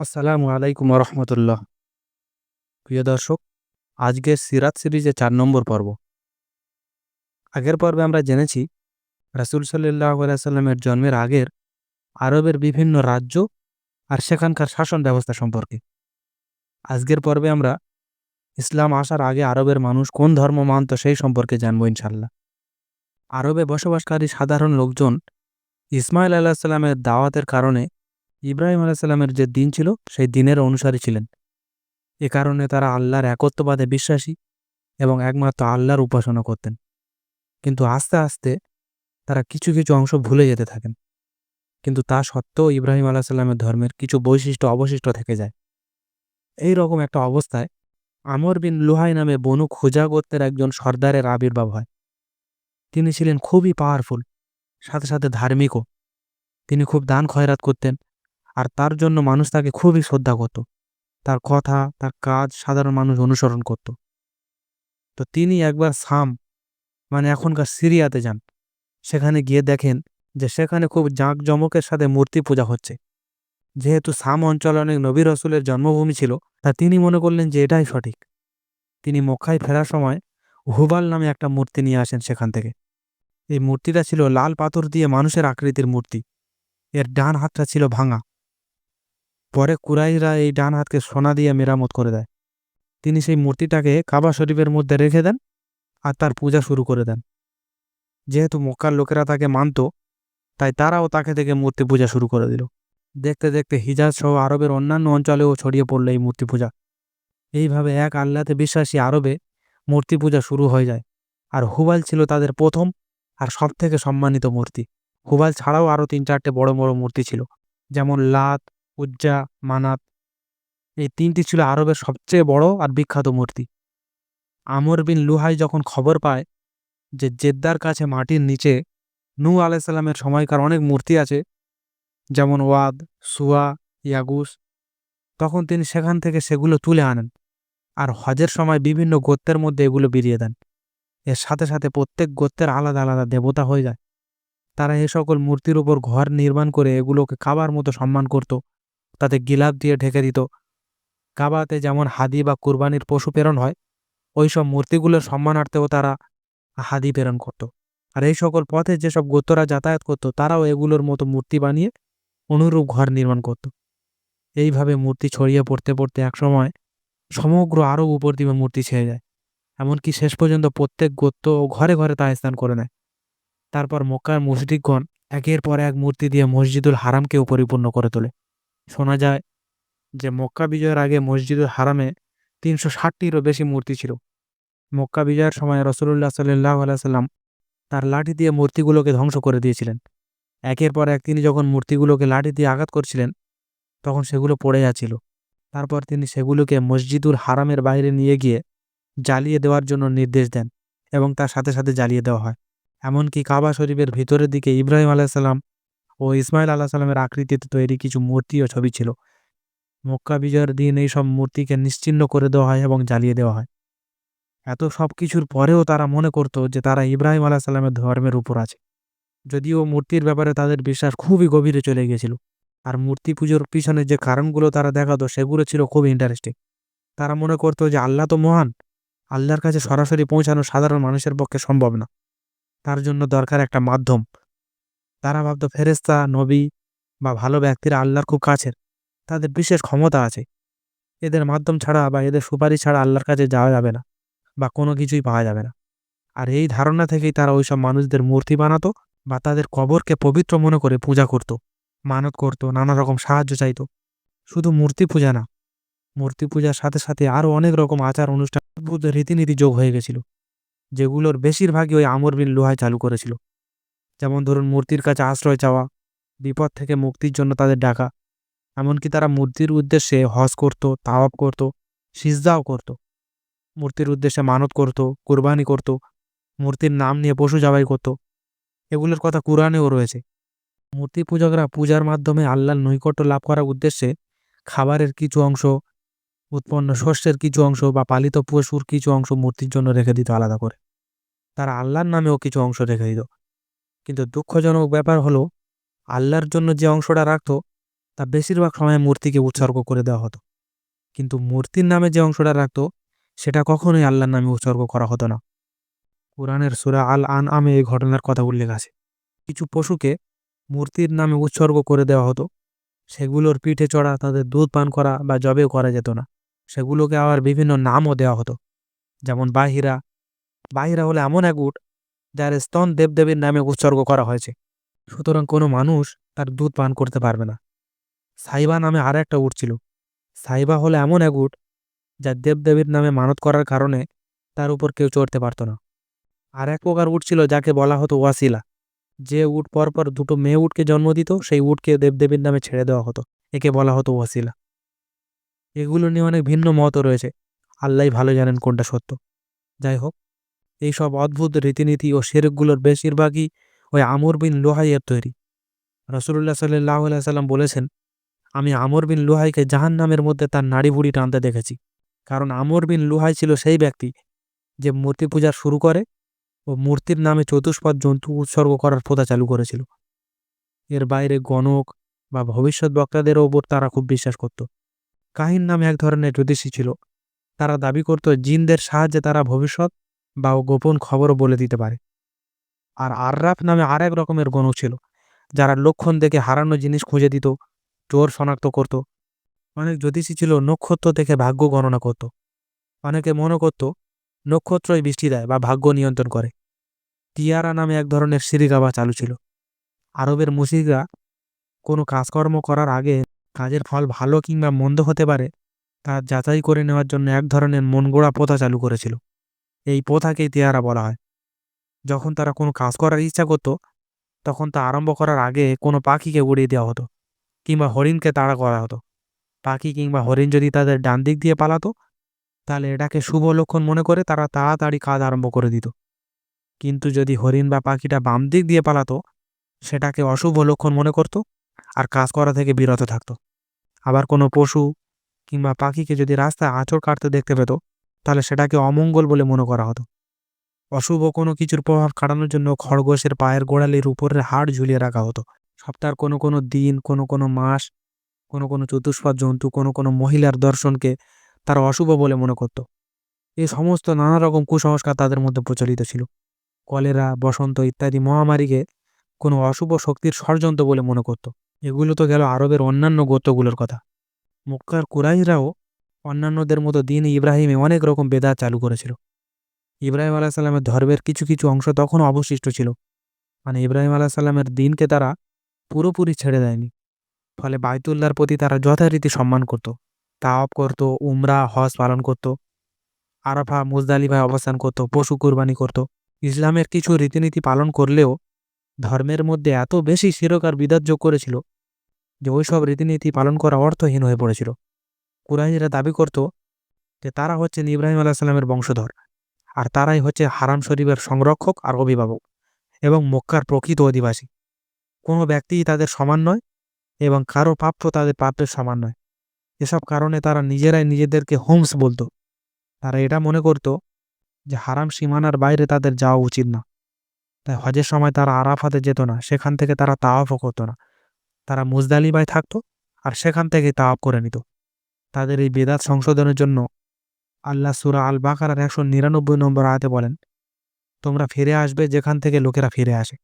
আসসালামু আলাইকুম রহমতুল্লাহ। প্রিয় দর্শক, আজকের সিরাত সিরিজে চার নম্বর পর্ব। আগের পর্বে আমরা জেনেছি, রাসুল সাল্লাহ জন্মের আগের আরবের বিভিন্ন রাজ্য আর সেখানকার শাসন ব্যবস্থা সম্পর্কে। আজকের পর্বে আমরা ইসলাম আসার আগে আরবের মানুষ কোন ধর্ম মানত সেই সম্পর্কে জানব ইনশাল্লাহ আরবে বসবাসকারী সাধারণ লোকজন ইসমাইল আল্লাহ সাল্লামের দাওয়াতের কারণে ইব্রাহিম আলাইসাল্লামের যে দিন ছিল, সেই দিনের অনুসারী ছিলেন। এ কারণে তারা আল্লাহর একত্ববাদে বিশ্বাসী এবং একমাত্র আল্লাহর উপাসনা করতেন। কিন্তু আস্তে আস্তে তারা কিছু কিছু অংশ ভুলে যেতে থাকেন। কিন্তু তা সত্ত্বেও ইব্রাহিম আলাহ সাল্লামের ধর্মের কিছু বৈশিষ্ট্য, অবশিষ্ট থেকে যায়। এই রকম একটা অবস্থায় আমর বিন লুহাই নামে বনু খোজা গোত্রের একজন সর্দারের আবির্ভাব হয়। তিনি ছিলেন খুবই পাওয়ারফুল সাথে সাথে ধার্মিকও। তিনি খুব দান খয়রাত করতেন আর তার জন্য মানুষ তাকে খুবই শ্রদ্ধা করত। তার কথা, তার কাজ সাধারণ মানুষ অনুসরণ করত। তো তিনি একবার সাম মানে এখনকার সিরিয়াতে যান। সেখানে গিয়ে দেখেন যে সেখানে খুব জাঁকজমকের সাথে মূর্তি পূজা হচ্ছে। যেহেতু সাম অঞ্চলে অনেক নবী রসুলের জন্মভূমি ছিল, তা তিনি মনে করলেন যে এটাই সঠিক। তিনি মক্কায় ফেরার সময় হুবাল নামে একটা মূর্তি নিয়ে আসেন সেখান থেকে। এই মূর্তিটা ছিল লাল পাথর দিয়ে মানুষের আকৃতির মূর্তি। এর ডান হাতটা ছিল ভাঙা। পরে কুরাইরা এই ডান হাতকে সোনা দিয়ে মেরামত করে দেয়। তিনি সেই মূর্তিটাকে কাবা শরীফের মধ্যে রেখে দেন আর তার পূজা শুরু করে দেন। যেহেতু মক্কার লোকেরা তাকে মানত, তাই তারাও তাকে থেকে মূর্তি পূজা শুরু করে দিল। দেখতে দেখতে হিজাজ সহ আরবের অন্যান্য অঞ্চলেও ছড়িয়ে পড়ল এই মূর্তি পূজা। এইভাবে এক আল্লাতে বিশ্বাসী আরবে মূর্তি পূজা শুরু হয়ে যায়। আর হুবাল ছিল তাদের প্রথম আর সবথেকে সম্মানিত মূর্তি। হুবাল ছাড়াও আরও তিন চারটে বড় বড় মূর্তি ছিল, যেমন লাত উজ্জা, মানাত। এই তিনটি ছিল আরবের সবচেয়ে বড় আর বিখ্যাত মূর্তি। আমর বিন লুহাই যখন খবর পায় যে জেদ্দার কাছে মাটির নিচে নূ আলাইসাল্লামের সময়কার অনেক মূর্তি আছে, যেমন ওয়াদ, সুয়া, ইয়াগুস, তখন তিনি সেখান থেকে সেগুলো তুলে আনেন আর হজের সময় বিভিন্ন গোত্রের মধ্যে এগুলো বিরিয়ে দেন। এর সাথে সাথে প্রত্যেক গোত্রের আলাদা আলাদা দেবতা হয়ে যায়। তারা এ সকল মূর্তির উপর ঘর নির্মাণ করে এগুলোকে খাবার মতো সম্মান করত। তাতে গিলাপ দিয়ে ঢেকে দিত। কাবাতে যেমন হাদি বা কুরবানির পশু প্রেরণ হয় ওই সব মূর্তিগুলোর সম্মানার্থেও তারা হাদি প্রেরণ করত। আর এই সকল পথে যেসব গোত্ররা যাতায়াত করত, তারাও এগুলোর মতো মূর্তি বানিয়ে অনুরূপ ঘর নির্মাণ করত। এইভাবে মূর্তি ছড়িয়ে পড়তে পড়তে একসময় সমগ্র আরব উপর দিকে মূর্তি ছেড়ে যায়। এমনকি শেষ পর্যন্ত প্রত্যেক গোত্র ও ঘরে ঘরে তা স্থান করে নেয়। তারপর মক্কার মসজিদগণ একের পর এক মূর্তি দিয়ে মসজিদুল হারামকেও পরিপূর্ণ করে তোলে। শোনা যায় যে মক্কা বিজয়ের আগে মসজিদুল হারামে তিনশো ষাটটিরও বেশি মূর্তি ছিল। মক্কা বিজয়ের সময় রসুল্লাহ সাল্লাহ আলাইসাল্লাম তার লাঠি দিয়ে মূর্তিগুলোকে ধ্বংস করে দিয়েছিলেন। একের পর এক তিনি যখন মূর্তিগুলোকে লাঠি দিয়ে আঘাত করছিলেন, তখন সেগুলো পড়ে যাচ্ছিল। তারপর তিনি সেগুলোকে মসজিদুল হারামের বাইরে নিয়ে গিয়ে জ্বালিয়ে দেওয়ার জন্য নির্দেশ দেন এবং তার সাথে সাথে জ্বালিয়ে দেওয়া হয়। এমনকি কাবা শরীফের ভিতরের দিকে ইব্রাহিম আলাহিসাল্লাম ও ইসমাইল আল্লাহ সাল্লামের আকৃতিতে তৈরি কিছু মূর্তি ও ছবি ছিল। মক্কা বিজয়ের দিন এই সব মূর্তিকে নিশ্চিন্ন করে দেওয়া হয় এবং জ্বালিয়ে দেওয়া হয়। এত সব কিছুর পরেও তারা মনে করত যে তারা ইব্রাহিম আলাহ সাল্লামের ধর্মের উপর আছে। যদিও মূর্তির ব্যাপারে তাদের বিশ্বাস খুবই গভীরে চলে গিয়েছিল। আর মূর্তি পুজোর পিছনে যে কারণগুলো তারা দেখাতো সেগুলো ছিল খুব ইন্টারেস্টিং তারা মনে করতো যে আল্লাহ তো মহান, আল্লাহর কাছে সরাসরি পৌঁছানো সাধারণ মানুষের পক্ষে সম্ভব না। তার জন্য দরকার একটা মাধ্যম। তারা ভাবতো ফেরেস্তা নবী বা ভালো ব্যক্তিরা আল্লাহর খুব কাছের। তাদের বিশেষ ক্ষমতা আছে। এদের মাধ্যম ছাড়া বা এদের সুপারিশ ছাড়া আল্লাহর কাছে যাওয়া যাবে না বা কোনো কিছুই পাওয়া যাবে না। আর এই ধারণা থেকেই তারা ওইসব মানুষদের মূর্তি বানাতো বা তাদের কবরকে পবিত্র মনে করে পূজা করত, মানত করত, নানা রকম সাহায্য চাইত। শুধু মূর্তি পূজা না, মূর্তি পূজার সাথে সাথে আরও অনেক রকম আচার অনুষ্ঠান, অদ্ভুত রীতিনীতি যোগ হয়ে গেছিল, যেগুলোর বেশিরভাগই ওই আমর বিন লোহায় চালু করেছিল। যেমন ধরুন মূর্তির কাছে আশ্রয় চাওয়া, বিপদ থেকে মুক্তির জন্য তাদের ডাকা। এমনকি তারা মূর্তির উদ্দেশ্যে হজ করত তাওয়াব করত, সিজদাও করত। মূর্তির উদ্দেশ্যে মানত করত, কোরবানি করত, মূর্তির নাম নিয়ে পশু জবাই করত। এগুলোর কথা কোরআনেও রয়েছে। মূর্তি পূজকরা পূজার মাধ্যমে আল্লাহর নৈকট্য লাভ করার উদ্দেশ্যে খাবারের কিছু অংশ, উৎপন্ন শস্যের কিছু অংশ বা পালিত পশুর কিছু অংশ মূর্তির জন্য রেখে দিত আলাদা করে। তারা আল্লাহর নামেও কিছু অংশ রেখে দিত। কিন্তু দুঃখজনক ব্যাপার হলো, আল্লাহর জন্য যে অংশটা রাখত, তা বেশিরভাগ সময় মূর্তিকে উৎসর্গ করে দেওয়া হতো। কিন্তু মূর্তির নামে যে অংশটা রাখত, সেটা কখনোই আল্লাহর নামে উৎসর্গ করা হতো না। কোরআনের সুরা আল আন আমে এই ঘটনার কথা উল্লেখ আছে। কিছু পশুকে মূর্তির নামে উৎসর্গ করে দেওয়া হতো। সেগুলোর পিঠে চড়া, তাদের দুধ পান করা বা জবেও করা যেত না। সেগুলোকে আবার বিভিন্ন নামও দেওয়া হতো। যেমন বাহিরা। বাহিরা হলে এমন এক উট যার স্তন দেবদেবীর নামে উৎসর্গ করা হয়েছে। সুতরাং কোনো মানুষ তার দুধ পান করতে পারবে না। সাইবা নামে আর একটা উট ছিল। সাইবা হলো এমন এক উট যা দেবদেবীর নামে মানত করার কারণে তার উপর কেউ চড়তে পারত না। আর এক প্রকার উট ছিল যাকে বলা হতো ওয়াসিলা। যে উট পরপর দুটো মেয়ে উটকে জন্ম দিত, সেই উটকে দেবদেবীর নামে ছেড়ে দেওয়া হতো। একে বলা হতো ওয়াসিলা। এগুলো নিয়ে অনেক ভিন্ন মতও রয়েছে। আল্লাহ ভালো জানেন কোনটা সত্য। যাই হোক এই সব অদ্ভুত রীতিনীতি ও শেরেকগুলোর বেশিরভাগই ওই আমর বিন লোহাইয়ের তৈরি। রসুল্লাহ সাল্লাহ সাল্লাম বলেছেন, আমি আমর বিন লুহাইকে জাহান নামের মধ্যে তার নাড়ি ভুড়ি টানতে দেখেছি। কারণ আমর বিন লুহাই ছিল সেই ব্যক্তি যে মূর্তি পূজা শুরু করে ও মূর্তির নামে চতুষ্পদ জন্তু উৎসর্গ করার প্রথা চালু করেছিল। এর বাইরে গণক বা ভবিষ্যৎ বক্তাদের ওপর তারা খুব বিশ্বাস করত। কাহিন নামে এক ধরনের জ্যোতিষী ছিল। তারা দাবি করত, জিনদের সাহায্যে তারা ভবিষ্যৎ বা গোপন খবরও বলে দিতে পারে। আর আর্রাফ নামে আর এক রকমের গণক ছিল, যারা লক্ষণ দেখে হারানো জিনিস খুঁজে দিত, চোর শনাক্ত করত। অনেক জ্যোতিষী ছিল নক্ষত্র থেকে ভাগ্য গণনা করত। অনেকে মনে করত, নক্ষত্রই বৃষ্টি দেয় বা ভাগ্য নিয়ন্ত্রণ করে। টিয়ারা নামে এক ধরনের সিরিগাবা চালু ছিল। আরবের মুসিকরা কোনো কাজকর্ম করার আগে কাজের ফল ভালো কিংবা মন্দ হতে পারে, তা যাচাই করে নেওয়ার জন্য এক ধরনের মনগোড়া প্রথা চালু করেছিল। এই প্রথাকেই তেহারা বলা হয়। যখন তারা কোনো কাজ করার ইচ্ছা করত, তখন তা আরম্ভ করার আগে কোনো পাখিকে উড়িয়ে দেওয়া হতো কিংবা হরিণকে তাড়া করা হতো। পাখি কিংবা হরিণ যদি তাদের ডান দিক দিয়ে পালাতো, তাহলে এটাকে শুভ লক্ষণ মনে করে তারা তাড়াতাড়ি কাজ আরম্ভ করে দিত। কিন্তু যদি হরিণ বা পাখিটা বাম দিক দিয়ে পালাতো, সেটাকে অশুভ লক্ষণ মনে করত আর কাজ করা থেকে বিরত থাকত। আবার কোনো পশু কিংবা পাখিকে যদি রাস্তায় আঁচড় কাটতে দেখতে পেত তাহলে সেটাকে অমঙ্গল বলে মনে করা হতো। অশুভ কোনো কিছুর প্রভাব কাটানোর জন্য খরগোশের পায়ের গোড়ালির উপরের হাড় ঝুলিয়ে রাখা হতো। সপ্তাহের কোনো কোনো দিন, কোনো কোনো মাস, কোনো কোনো চতুষ্পদ জন্তু, কোনো কোনো মহিলার দর্শনকে তারা অশুভ বলে মনে করত। এই সমস্ত নানা রকম কুসংস্কার তাদের মধ্যে প্রচলিত ছিল। কলেরা, বসন্ত ইত্যাদি মহামারীকে কোনো অশুভ শক্তির ষড়যন্ত্র বলে মনে করত। এগুলো তো গেল আরবের অন্যান্য গোত্রগুলোর কথা। মক্কার কুরাইশরাও অন্যান্যদের মতো দিন ইব্রাহিমে অনেক রকম বেদা চালু করেছিল। ইব্রাহিম আলাহ সাল্লামের ধর্মের কিছু কিছু অংশ তখনও অবশিষ্ট ছিল। মানে ইব্রাহিম আলাহ সাল্লামের দিনকে তারা পুরোপুরি ছেড়ে দেয়নি। ফলে বায়তুল্লার প্রতি তারা যথারীতি সম্মান করত। তাওয়াব করত, উমরা, হজ পালন করত, আরাফা মুজদালিভায় অবস্থান করত, পশু কুরবানি করত। ইসলামের কিছু রীতিনীতি পালন করলেও ধর্মের মধ্যে এত বেশি শিরকার বিদাত যোগ করেছিল যে ওইসব রীতিনীতি পালন করা অর্থহীন হয়ে পড়েছিল। কুরাইজরা দাবি করত যে তারা হচ্ছেন ইব্রাহিম আলাহ সাল্লামের বংশধর আর তারাই হচ্ছে হারাম শরীফের সংরক্ষক আর অভিভাবক এবং মক্কার প্রকৃত অধিবাসী। কোনো ব্যক্তিই তাদের সমান নয় এবং কারও প্রাপ্য তাদের প্রাপ্যের সমান নয়। এসব কারণে তারা নিজেরাই নিজেদেরকে হোমস বলতো। তারা এটা মনে করত যে হারাম সীমানার বাইরে তাদের যাওয়া উচিত না। তাই হজের সময় তারা আরাফাতে যেত না, সেখান থেকে তারা তাওয়াফও করতো না। তারা মুজদালিবায় থাকতো আর সেখান থেকে তাওয়াফ করে নিত। তাদের এই বেদাত সংশোধনের জন্য আল্লাহ সুরা আল বাকার একশো নিরানব্বই নম্বর আয়াতে বলেন, তোমরা ফিরে আসবে যেখান থেকে লোকেরা ফিরে আসে।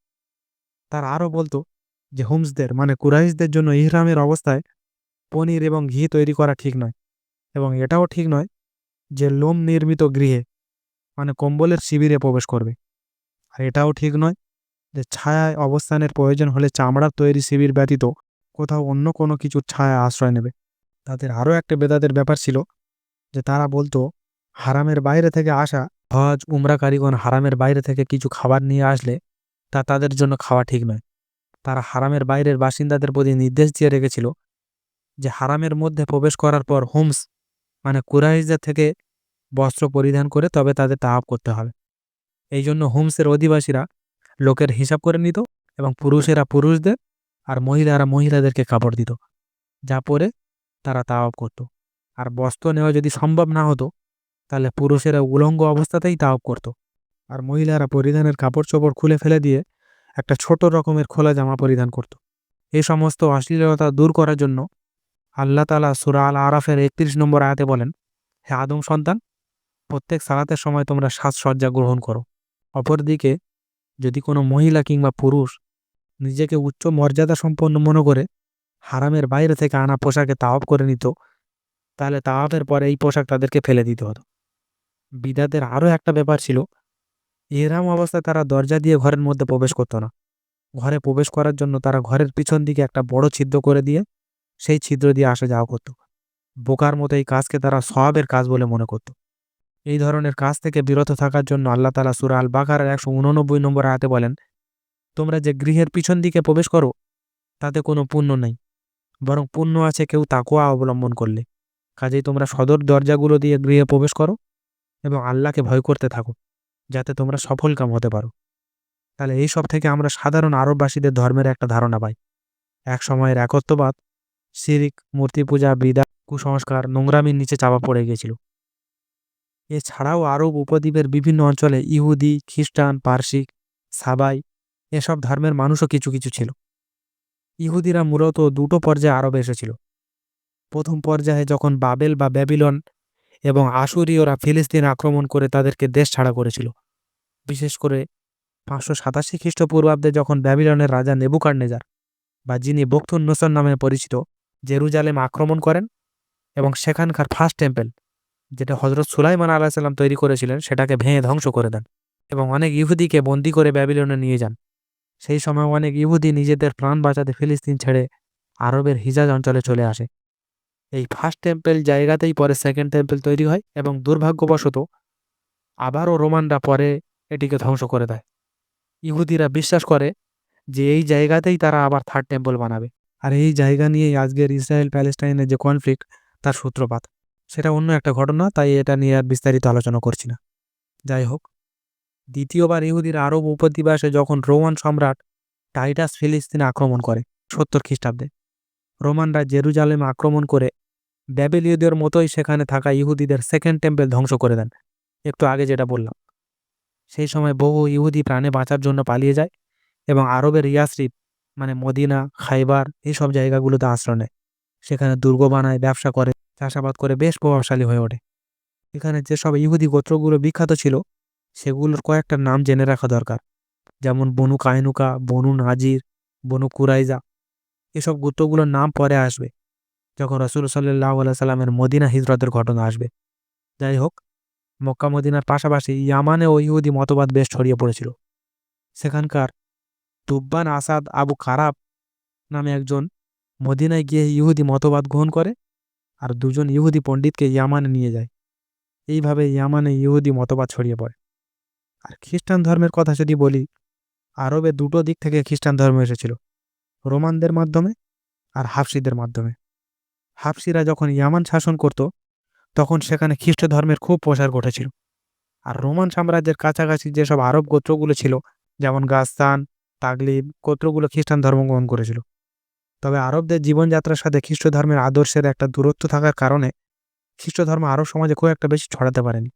তার আরও বলতো যে, হোমসদের মানে কুরাইশদের জন্য ইহরামের অবস্থায় পনির এবং ঘি তৈরি করা ঠিক নয় এবং এটাও ঠিক নয় যে, লোম নির্মিত গৃহে মানে কম্বলের শিবিরে প্রবেশ করবে। আর এটাও ঠিক নয় যে, ছায়ায় অবস্থানের প্রয়োজন হলে চামড়ার তৈরি শিবির ব্যতীত কোথাও অন্য কোনো কিছুর ছায়া আশ্রয় নেবে। তাদের আরও একটা বেদাদের ব্যাপার ছিল যে তারা বলতো, হারামের বাইরে থেকে আসা হজ, উমরা কারিগণ হারামের বাইরে থেকে কিছু খাবার নিয়ে আসলে তা তাদের জন্য খাওয়া ঠিক নয়। তারা হারামের বাইরের বাসিন্দাদের প্রতি নির্দেশ দিয়ে রেখেছিল যে হারামের মধ্যে প্রবেশ করার পর হোমস মানে কুরাইশদের থেকে বস্ত্র পরিধান করে তবে তাদের তাহাব করতে হবে। এই জন্য হোমসের অধিবাসীরা লোকের হিসাব করে নিত এবং পুরুষেরা পুরুষদের আর মহিলারা মহিলাদেরকে কাপড় দিত। যা পরে তারা তাওয়াব করত। আর বস্ত্র নেওয়া যদি সম্ভব না হতো, তাহলে পুরুষেরা উলঙ্গ অবস্থাতেই তাওয়াব করত। আর মহিলারা পরিধানের কাপড় চোপড় খুলে ফেলে দিয়ে একটা ছোট রকমের খোলা জামা পরিধান করত। এই সমস্ত অশ্লীলতা দূর করার জন্য আল্লাহ তালা সুরা আল আরাফের একত্রিশ নম্বর আয়াতে বলেন, হে আদম সন্তান, প্রত্যেক সালাতের সময় তোমরা সাজসজ্জা গ্রহণ করো। অপরদিকে যদি কোনো মহিলা কিংবা পুরুষ নিজেকে উচ্চ মর্যাদা সম্পন্ন মনে করে হারামের বাইরে থেকে আনা পোশাকে তাওয়াব করে নিত, তাহলে তাওয়াবের পরে এই পোশাক তাদেরকে ফেলে দিতে হতো। বিদাতের আরও একটা ব্যাপার ছিল, এরাম অবস্থায় তারা দরজা দিয়ে ঘরের মধ্যে প্রবেশ করতো না। ঘরে প্রবেশ করার জন্য তারা ঘরের পিছন দিকে একটা বড় ছিদ্র করে দিয়ে সেই ছিদ্র দিয়ে আসা যাওয়া করত। বোকার মতো এই কাজকে তারা সবাবের কাজ বলে মনে করত। এই ধরনের কাজ থেকে বিরত থাকার জন্য আল্লাহ তালা সুরা আল বাকার একশো উননব্বই নম্বর আয়াতে বলেন, তোমরা যে গৃহের পিছন দিকে প্রবেশ করো, তাতে কোনো পুণ্য নেই। বরং পুণ্য আছে কেউ তাকুয়া অবলম্বন করলে। কাজেই তোমরা সদর দরজাগুলো দিয়ে গৃহে প্রবেশ করো এবং আল্লাহকে ভয় করতে থাকো, যাতে তোমরা সফল কাম হতে পারো। তাহলে এই সব থেকে আমরা সাধারণ আরববাসীদের ধর্মের একটা ধারণা পাই। এক সময়ের একত্ববাদ, শিরিক, মূর্তি পূজা, বিদা, কুসংস্কার, নোংরামির নিচে চাপা পড়ে গিয়েছিল। এছাড়াও আরব উপদ্বীপের বিভিন্ন অঞ্চলে ইহুদি, খ্রিস্টান পার্সিক সাবাই, এসব ধর্মের মানুষও কিছু কিছু ছিল। ইহুদিরা মূলত দুটো পর্যায়ে আরবে এসেছিল। প্রথম পর্যায়ে যখন বাবেল বা ব্যাবিলন এবং আশুরীয়রা ফিলিস্তিন আক্রমণ করে তাদেরকে দেশ ছাড়া করেছিল, বিশেষ করে পাঁচশো সাতাশি খ্রিস্টপূর্বাব্দে যখন ব্যাবিলনের রাজা নেবুকারনেজার বা যিনি বক্তুন নোসন নামে পরিচিত জেরুজালেম আক্রমণ করেন এবং সেখানকার ফার্স্ট টেম্পেল, যেটা হজরত সুলাইমান আলাহিসাল্লাম তৈরি করেছিলেন, সেটাকে ভেঙে ধ্বংস করে দেন এবং অনেক ইহুদিকে বন্দি করে ব্যাবিলনে নিয়ে যান। সেই সময় অনেক ইহুদি নিজেদের প্রাণ বাঁচাতে ফিলিস্তিন ছেড়ে আরবের হিজাজ অঞ্চলে চলে আসে। এই ফার্স্ট টেম্পেল জায়গাতেই পরে সেকেন্ড টেম্পেল তৈরি হয় এবং দুর্ভাগ্যবশত আবারও রোমানরা পরে এটিকে ধ্বংস করে দেয়। ইহুদিরা বিশ্বাস করে যে এই জায়গাতেই তারা আবার থার্ড টেম্পল বানাবে। আর এই জায়গা নিয়েই আজকের ইসরায়েল প্যালেস্টাইনের যে কনফ্লিক্ট তার সূত্রপাত। সেটা অন্য একটা ঘটনা, তাই এটা নিয়ে আর বিস্তারিত আলোচনা করছি না। যাই হোক দ্বিতীয়বার ইহুদির আরব উপদ্বীপে যখন রোমান সম্রাট টাইটাস ফিলিস্তিনে আক্রমণ করে সত্তর খ্রিস্টাব্দে। রোমানরা জেরুজালেম আক্রমণ করে ব্যাবেলীয়দের মতোই সেখানে থাকা ইহুদিদের সেকেন্ড টেম্পেল ধ্বংস করে দেন। একটু আগে যেটা বললাম, সেই সময় বহু ইহুদি প্রাণে বাঁচার জন্য পালিয়ে যায় এবং আরবের ইয়াসরিফ মানে মদিনা, খাইবার এইসব জায়গাগুলোতে আশ্রয় নেয়। সেখানে দুর্গ বানায়, ব্যবসা করে, চাষাবাদ করে, বেশ প্রভাবশালী হয়ে ওঠে। এখানে যেসব ইহুদি গোত্রগুলো বিখ্যাত ছিল সেগুলোর কয়েকটা নাম জেনে রাখা দরকার। যেমন বনু কায়নুকা, বনু নাজির, বনু কুরাইজা। এসব গোত্রগুলোর নাম পরে আসবে, যখন রসুল সাল্লাহ সাল্লামের মদিনা হিজরতের ঘটনা আসবে। যাই হোক, মক্কা মদিনার পাশাপাশি ইয়ামানে ও ইহুদি মতবাদ বেশ ছড়িয়ে পড়েছিল। সেখানকার তুব্বান আসাদ আবু খারাপ নামে একজন মদিনায় গিয়ে ইহুদি মতবাদ গ্রহণ করে আর দুজন ইহুদি পণ্ডিতকে ইয়ামানে নিয়ে যায়। এইভাবে ইয়ামানে ইহুদি মতবাদ ছড়িয়ে পড়ে। আর খ্রিস্টান ধর্মের কথা যদি বলি, আরবে দুটো দিক থেকে খ্রিস্টান ধর্ম এসেছিল, রোমানদের মাধ্যমে আর হাফসিদের মাধ্যমে। হাফসিরা যখন ইয়ামান শাসন করত, তখন সেখানে খ্রিস্ট ধর্মের খুব প্রসার ঘটেছিল। আর রোমান সাম্রাজ্যের কাছাকাছি যেসব আরব গোত্রগুলো ছিল, যেমন গাস্তান, তাগলিব, গোত্রগুলো খ্রিস্টান ধর্ম গ্রহণ করেছিল। তবে আরবদের জীবনযাত্রার সাথে খ্রিস্ট ধর্মের আদর্শের একটা দূরত্ব থাকার কারণে, খ্রিস্ট ধর্ম আরব সমাজে খুব একটা বেশি ছড়াতে পারেনি।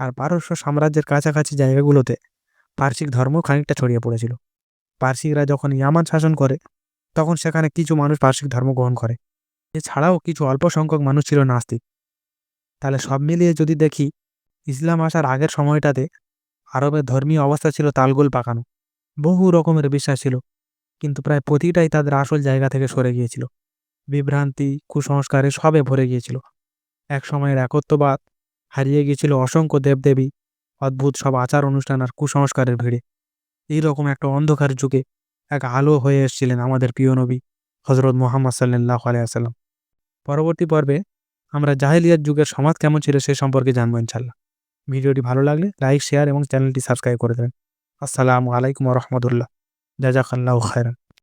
আর পারস্য সাম্রাজ্যের কাছাকাছি জায়গাগুলোতে পার্সিক ধর্ম খানিকটা ছড়িয়ে পড়েছিল। পার্সিকরা যখন ইয়ামান শাসন করে, তখন সেখানে কিছু মানুষ পার্সিক ধর্ম গ্রহণ করে। এছাড়াও কিছু অল্প সংখ্যক মানুষ ছিল নাস্তিক। তাহলে সব মিলিয়ে যদি দেখি, ইসলাম আসার আগের সময়টাতে আরবের ধর্মীয় অবস্থা ছিল তালগোল পাকানো। বহু রকমের বিশ্বাস ছিল, কিন্তু প্রায় প্রতিটাই তাদের আসল জায়গা থেকে সরে গিয়েছিল। বিভ্রান্তি, কুসংস্কারে সবে ভরে গিয়েছিল। এক সময়ের একত্ববাদ হারিয়ে গিয়েছিল অসংখ্য দেবদেবী, অদ্ভুত সব আচার অনুষ্ঠান আর কুসংস্কারের ভিড়ে। এইরকম একটা অন্ধকার যুগে এক আলো হয়ে এসেছিলেন আমাদের প্রিয় নবী হজরত মোহাম্মদ সাল্লাহ আলিয়াল্লাম পরবর্তী পর্বে আমরা জাহেলিয়ার যুগের সমাজ কেমন ছিল সে সম্পর্কে জানব ইনশাল্লাহ ভিডিওটি ভালো লাগলে লাইক, শেয়ার এবং চ্যানেলটি সাবস্ক্রাইব করে দেবেন। আসসালামু আলাইকুম রহমতুল্লাহ। জাজাকাল্লাহ খায়রান।